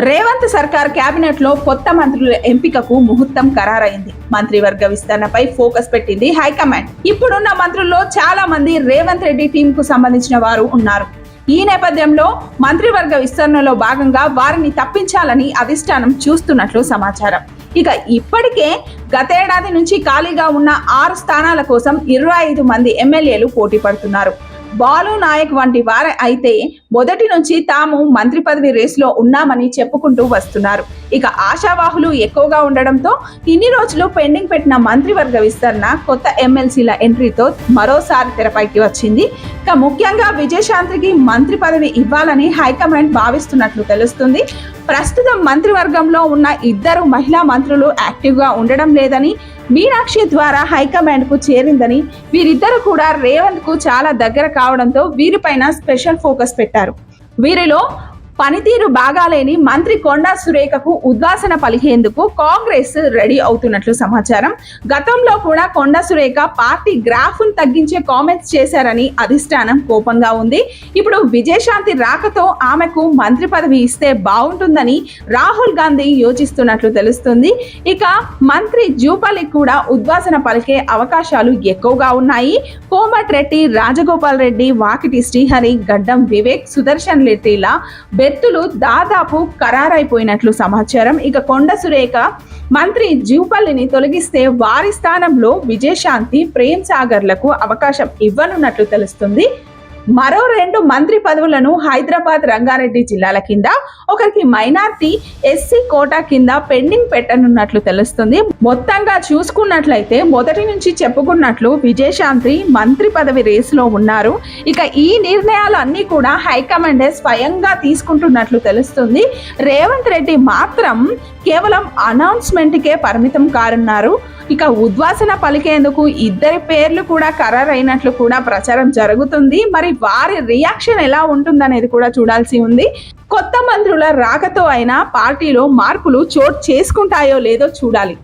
రేవంత్ సర్కార్ కేబినెట్లో కొత్త మంత్రుల ఎంపికకు ముహూర్తం ఖరారైంది. మంత్రివర్గ విస్తరణపై ఫోకస్ పెట్టింది హైకమాండ్. ఇప్పుడున్న మంత్రుల్లో చాలా మంది రేవంత్ రెడ్డి టీం కు సంబంధించిన వారు ఉన్నారు. ఈ నేపథ్యంలో మంత్రివర్గ విస్తరణలో భాగంగా వారిని తప్పించాలని అధిష్టానం చూస్తున్నట్లు సమాచారం. ఇక ఇప్పటికే గతేడాది నుంచి ఖాళీగా ఉన్న ఆరు స్థానాల కోసం ఇరవై ఐదు మంది ఎమ్మెల్యేలు పోటీ పడుతున్నారు. బాలు నాయక్ వంటి వారు అయితే మొదటి నుంచి తాము మంత్రి పదవి రేసులో ఉన్నామని చెప్పుకుంటూ వస్తున్నారు. ఇక ఆశావాహులు ఎక్కువగా ఉండడంతో ఇన్ని రోజులు పెండింగ్ పెట్టిన మంత్రివర్గ విస్తరణ కొత్త ఎమ్మెల్సీల ఎంట్రీతో మరోసారి తెరపైకి వచ్చింది. ఇక ముఖ్యంగా విజయశాంతికి మంత్రి పదవి ఇవ్వాలని హైకమాండ్ భావిస్తున్నట్లు తెలుస్తుంది. ప్రస్తుతం మంత్రివర్గంలో ఉన్న ఇద్దరు మహిళా మంత్రులు యాక్టివ్గా ఉండడం లేదని మీనాక్షి ద్వారా హైకమాండ్కు చేరిందని వీరిద్దరు కూడా రేవంత్కు చాలా దగ్గర కావడంతో వీరిపైన స్పెషల్ ఫోకస్ పెట్టారు. వీరిలో పనితీరు బాగాలేని మంత్రి కొండా సురేఖకు ఉద్వాసన పలికేందుకు కాంగ్రెస్ రెడీ అవుతున్నట్లు సమాచారం. గతంలో కూడా కొండా సురేఖ పార్టీ గ్రాఫ్ను తగ్గించే కామెంట్స్ చేశారని అధిష్టానం కోపంగా ఉంది. ఇప్పుడు విజయశాంతి రాకతో ఆమెకు మంత్రి పదవి ఇస్తే బాగుంటుందని రాహుల్ గాంధీ యోచిస్తున్నట్లు తెలుస్తుంది. ఇక మంత్రి జూపల్లి కూడా ఉద్వాసన పలికే అవకాశాలు ఎక్కువగా ఉన్నాయి. కోమటిరెడ్డి రాజగోపాల్ రెడ్డి వాకిటి శ్రీహరి గడ్డం వివేక్ సుదర్శన్ రెడ్డిలా బెత్తులు దాదాపు ఖరారైపోయినట్లు సమాచారం. ఇక కొండ సురేఖ మంత్రి జీవపల్లిని తొలగిస్తే వారి స్థానంలో విజయశాంతి ప్రేమ్ సాగర్లకు అవకాశం ఇవ్వనున్నట్లు తెలుస్తుంది. మరో రెండు మంత్రి పదవులను హైదరాబాద్ రంగారెడ్డి జిల్లాల కింద ఒకరికి మైనార్టీ ఎస్సీ కోటా కింద పెండింగ్ పెట్టనున్నట్లు తెలుస్తుంది. మొత్తంగా చూసుకున్నట్లయితే మొదటి నుంచి చెప్పుకున్నట్లు విజయశాంతి మంత్రి పదవి రేసులో ఉన్నారు. ఇక ఈ నిర్ణయాలు అన్నీ కూడా హైకమాండే స్వయంగా తీసుకుంటున్నట్లు తెలుస్తుంది. రేవంత్ రెడ్డి మాత్రం కేవలం అనౌన్స్మెంట్కే పరిమితం కారున్నారు ఇక ఉద్వాసన పలికేందుకు ఇద్దరి పేర్లు కూడా ఖరారైనట్లు కూడా ప్రచారం జరుగుతుంది. మరి వారి రియాక్షన్ ఎలా ఉంటుందనేది కూడా చూడాల్సి ఉంది. కొత్త మంత్రుల రాకతో అయినా పార్టీలో మార్పులు చోటు చేసుకుంటాయో లేదో చూడాలి.